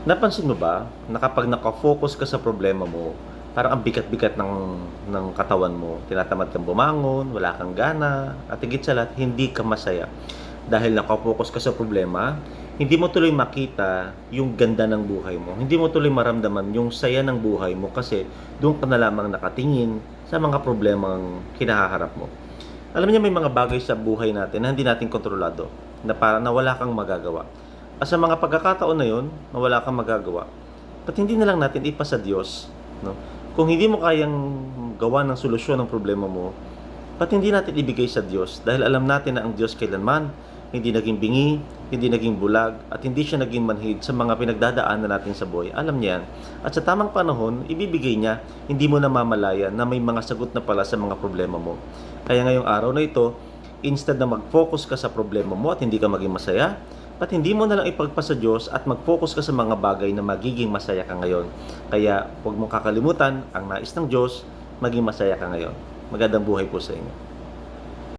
Napansin mo ba na kapag nakafocus ka sa problema mo, parang ang bigat-bigat ng, ng katawan mo. Tinatamad kang bumangon, wala kang gana, at higit sa lahat, hindi ka masaya. Dahil nakafocus ka sa problema, hindi mo tuloy makita yung ganda ng buhay mo. Hindi mo tuloy maramdaman yung saya ng buhay mo kasi doon ka na lamang nakatingin sa mga problemang kinahaharap mo. Alam niyo may mga bagay sa buhay natin na hindi natin kontrolado, na parang nawala kang magagawa. At sa mga pagkakataon na yon, na wala kang magagawa, ba't hindi na lang natin ipasa Diyos? No? Kung hindi mo kayang gawa ng solusyon ng problema mo, ba't hindi natin ibigay sa Diyos? Dahil alam natin na ang Diyos kailanman hindi naging bingi, hindi naging bulag, at hindi siya naging manhid sa mga pinagdadaanan natin sa buhay. Alam niya yan. At sa tamang panahon, ibibigay niya, hindi mo namamalaya na may mga sagot na pala sa mga problema mo. Kaya ngayong araw na ito, instead na mag-focus ka sa problema mo at hindi ka maging masaya, ba't hindi mo na lang ipagpasa Diyos at mag-focus ka sa mga bagay na magiging masaya ka ngayon. Kaya huwag mong kakalimutan ang nais ng Diyos, maging masaya ka ngayon. Magandang buhay po sa inyo.